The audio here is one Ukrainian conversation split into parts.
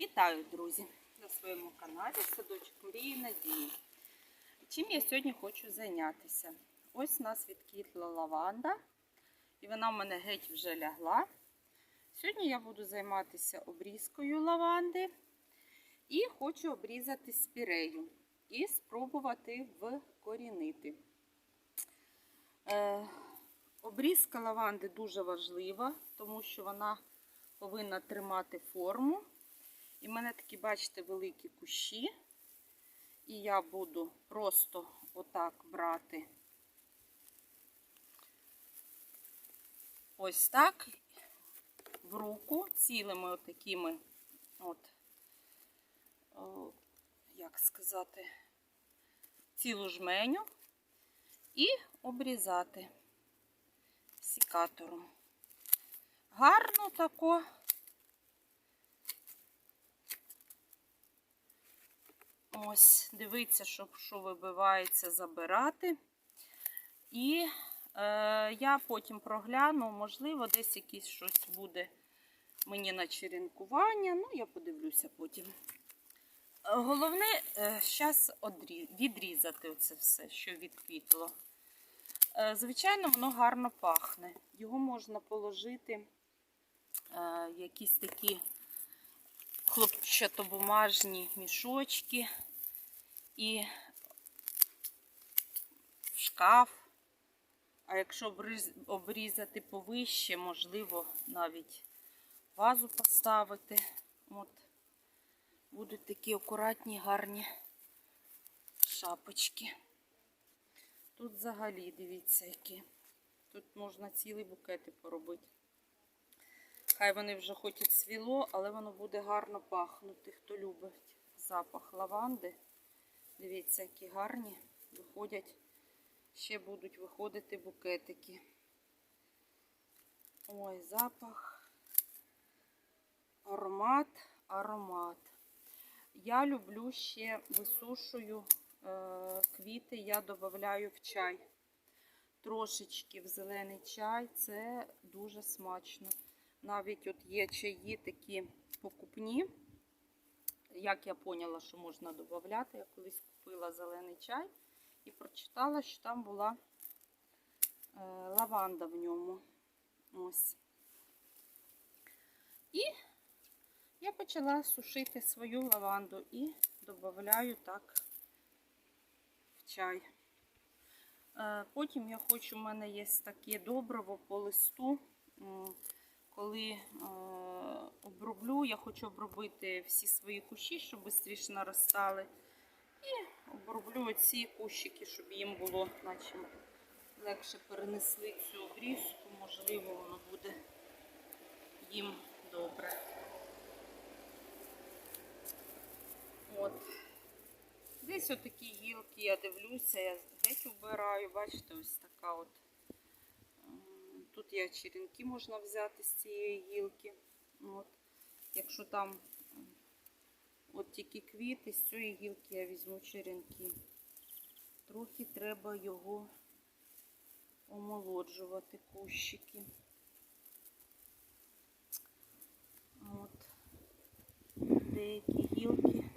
Вітаю, друзі, на своєму каналі Садочок Мрії Надії. Чим я сьогодні хочу зайнятися? Ось у нас відквітла лаванда, і вона в мене геть вже лягла. Сьогодні я буду займатися обрізкою лаванди і хочу обрізати спірею і спробувати вкорінити. Е, обрізка лаванди дуже важлива, тому що вона повинна тримати форму. І в мене такі, бачите, великі кущі. І я буду просто отак брати ось так в руку, цілими отакими, от, о, як сказати, цілу жменю і обрізати сікатором. Гарно тако. Ось, дивіться, щоб що вибивається, забирати. І е, я потім прогляну, можливо, десь якесь щось буде мені на черенкування. Ну, я подивлюся потім. Е, Головне, зараз відрізати оце все, що відквітло. Е, звичайно, воно гарно пахне. Його можна положити е, якісь такі хлопчатобумажні мішочки і шкаф. А якщо обрізати повище, можливо, навіть вазу поставити. От. Будуть такі акуратні, гарні шапочки. Тут взагалі, дивіться, які. Тут можна цілі букети поробити. Хай вони вже хоч і цвіло, але воно буде гарно пахнути. Хто любить запах лаванди. Дивіться, які гарні виходять, ще будуть виходити букетики. Ой, запах, аромат, аромат. Я люблю ще висушую е, квіти, я додаю в чай. Трошечки в зелений чай, це дуже смачно. Навіть от є чаї такі покупні. Як я поняла, що можна додати, я колись купила зелений чай і прочитала, що там була е, лаванда в ньому. Ось. І я почала сушити свою лаванду і додаю так в чай. Е, потім я хочу, у мене є таке добриво по листу коли е, оброблю, я хочу обробити всі свої кущі, щоб швидше наростали. І оброблю ці кущики, щоб їм було наче легше перенесли цю обрізку, можливо, воно буде їм добре. От. Десь отакі гілки я дивлюся, я геть убираю, бачите, ось така от. Тут я черенки можна взяти з цієї гілки. От. Якщо там от тільки квіти, з цієї гілки я візьму черенки. Трохи треба його омолоджувати, кущики. От. Деякі гілки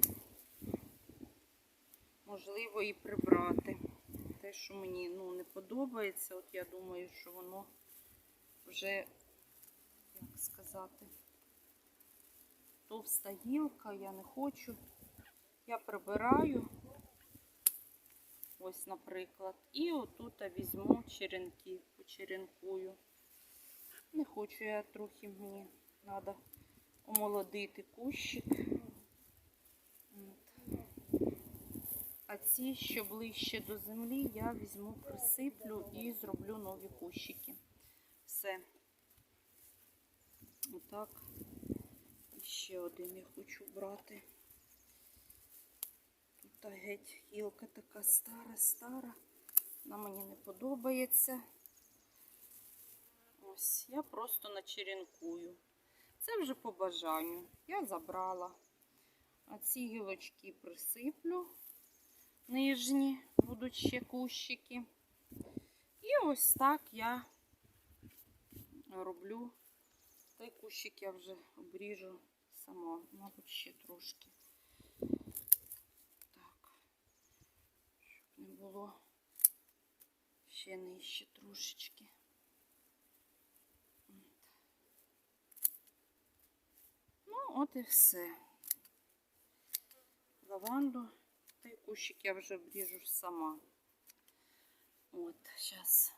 можливо і прибрати. Те, що мені ну, не подобається, от я думаю, що воно вже, як сказати, товста гілка, я не хочу. Я прибираю, ось, наприклад, і отут візьму черенки, почеренкую. Не хочу я трохи мені треба омолодити кущик. А ці, що ближче до землі, я візьму, присиплю і зроблю нові кущики все. Отак. І ще один я хочу брати. Тут геть гілка така стара-стара. Вона мені не подобається. Ось, я просто начеренкую. Це вже по бажанню. Я забрала. А ці гілочки присиплю нижні, будуть ще кущики. І ось так я роблю. Той кущик я вже обріжу сама, мабуть, ще трошки. Так, щоб не було ще нижче трошечки. Ну, от і все. Лаванду, той кущик я вже обріжу сама. От, зараз.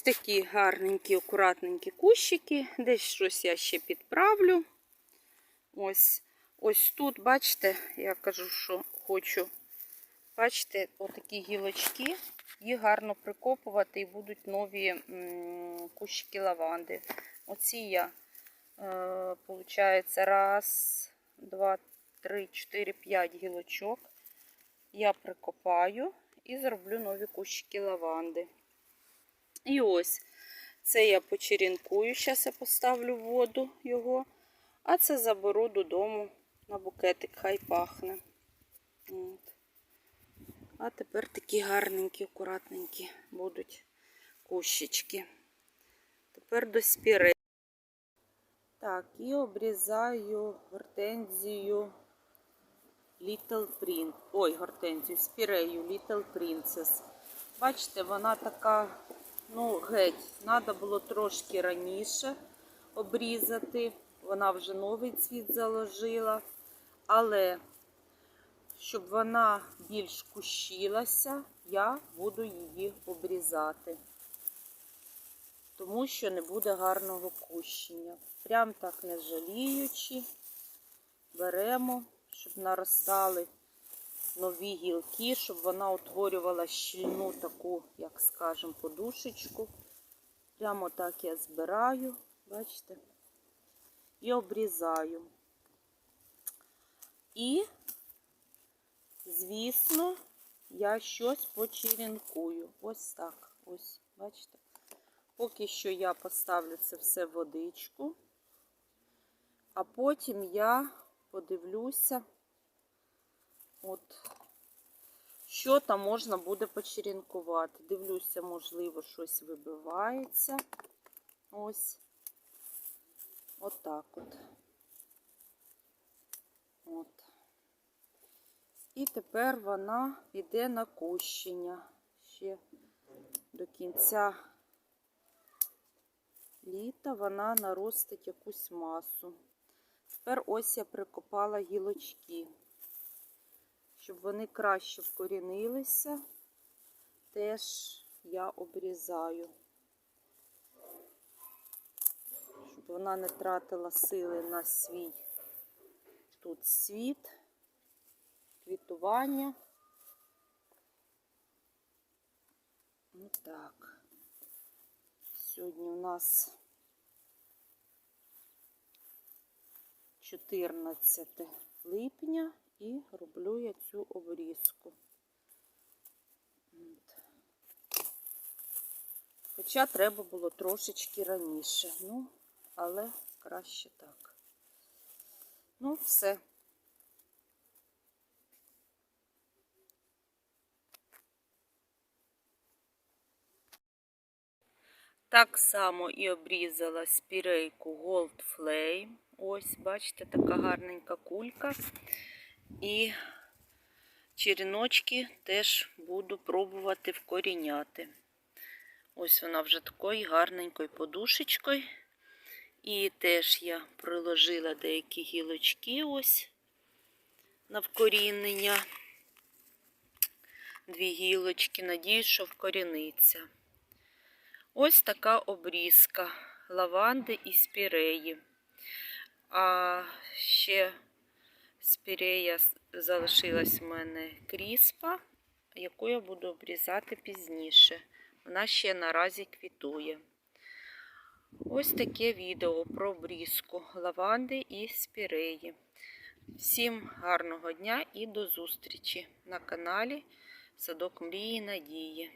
Ось такі гарненькі, акуратненькі кущики. Десь щось я ще підправлю. Ось ось тут, бачите, я кажу, що хочу. Бачите, отакі гілочки. Їх гарно прикопувати і будуть нові кущики лаванди. Оці я, е, виходить, раз, два, три, чотири, п'ять гілочок. Я прикопаю і зроблю нові кущики лаванди. І ось це я почерінкую, зараз я поставлю воду його, а це заберу додому на букетик, хай пахне. От. А тепер такі гарненькі, акуратненькі будуть кущички. Тепер до спіри. Так, і обрізаю гортензію Little Prince. Ой, гортензію, спірею Little Princess. Бачите, вона така, ну, геть, треба було трошки раніше обрізати. Вона вже новий цвіт заложила. Але, щоб вона більш кущилася, я буду її обрізати. Тому що не буде гарного кущення. Прям так не жаліючи, беремо, щоб наростали нові гілки, щоб вона утворювала щільну таку, як скажемо, подушечку. Прямо так я збираю, бачите, і обрізаю. І, звісно, я щось почерінкую. Ось так. Ось, бачите. Поки що я поставлю це все в водичку, а потім я подивлюся, от, що там можна буде почерінкувати. Дивлюся, можливо, щось вибивається. Ось. Отак от. От. І тепер вона йде на кущення ще до кінця літа вона наростить якусь масу. Тепер ось я прикопала гілочки, щоб вони краще вкорінилися, теж я обрізаю, щоб вона не тратила сили на свій тут світ, квітування. Ну так. Сьогодні у нас 14 липня і роблю я цю обрізку. Хоча треба було трошечки раніше, ну, але краще так. Ну, все. Так само і обрізала спірейку Gold Flame. Ось, бачите, така гарненька кулька. І черіночки теж буду пробувати вкоріняти. Ось вона вже такою гарненькою подушечкою. І теж я приложила деякі гілочки ось на вкорінення. Дві гілочки, надіюсь, що вкоріниться. Ось така обрізка лаванди і спіреї. А ще спірея залишилась в мене кріспа, яку я буду обрізати пізніше. Вона ще наразі квітує. Ось таке відео про обрізку лаванди і спіреї. Всім гарного дня і до зустрічі на каналі Садок Мрії Надії.